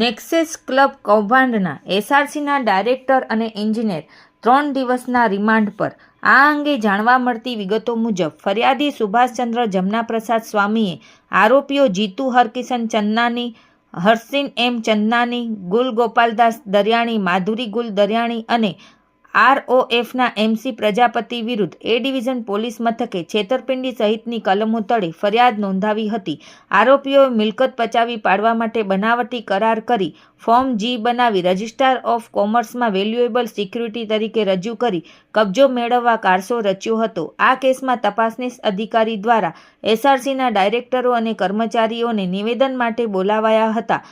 Nexus club કૌભાંડના એસઆરસીના director અને એન્જિનિયર ત્રણ દિવસના રિમાન્ડ પર. આ અંગે જાણવા મળતી વિગતો મુજબ, ફરિયાદી સુભાષચંદ્ર જમનાપ્રસાદ સ્વામીએ આરોપીઓ જીતુ હરકિશન ચંદનાની હર્ષિન એમ ચંદનાની, ગુલ ગોપાલદાસ દરિયાણી, માધુરી ગુલ દરિયાણી અને આરઓએફના એમસી પ્રજાપતિ વિરુદ્ધ એ ડિવિઝન પોલીસ મથકે છેતરપિંડી સહિતની કલમો તળે ફરિયાદ નોંધાવી હતી. આરોપીઓએ મિલકત પચાવી પાડવા માટે બનાવટી કરાર કરી ફોર્મ જી બનાવી રજિસ્ટ્રાર ઓફ કોમર્સમાં વેલ્યુએબલ સિક્યુરિટી તરીકે રજૂ કરી કબજો મેળવવા કારસો રચ્યો હતો. આ કેસમાં તપાસનીશ અધિકારી દ્વારા એસઆરસીના ડાયરેક્ટરો અને કર્મચારીઓને નિવેદન માટે બોલાવાયા હતા.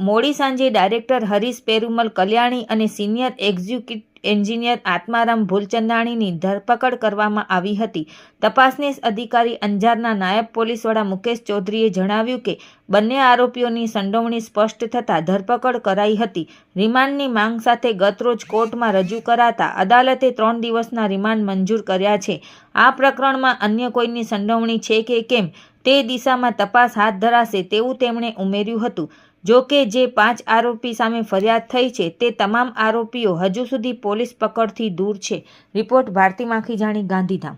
મોડી સાંજે ડાયરેક્ટર હરીશ પેરુમલ કલ્યાણી અને સિનિયર એક્ઝિક્યુટિવ એન્જિનિયર આત્મારામ ભૂલચંદાણીની ધરપકડ કરવામાં આવી હતી. તપાસનીશ અધિકારી અંજારના નાયબ પોલીસ વડા મુકેશ ચૌધરીએ જણાવ્યું કે, બંને આરોપીઓની સંડોવણી સ્પષ્ટ થતાં ધરપકડ કરાઈ હતી. રિમાન્ડની માંગ સાથે ગતરોજ કોર્ટમાં રજૂ કરાતા અદાલતે ત્રણ દિવસના રિમાન્ડ મંજૂર કર્યા છે. આ પ્રકરણમાં અન્ય કોઈની સંડોવણી છે કે કેમ તે દિશામાં તપાસ હાથ ધરાશે તેવું તેમણે ઉમેર્યું હતું. જો કે જે પાંચ આરોપી સામે ફરિયાદ થઈ છે, તે તમામ આરોપીઓ હજુ સુધી પોલીસ પકડથી દૂર છે. રિપોર્ટ ભારતી માખીજાણી ગાંધીધામ.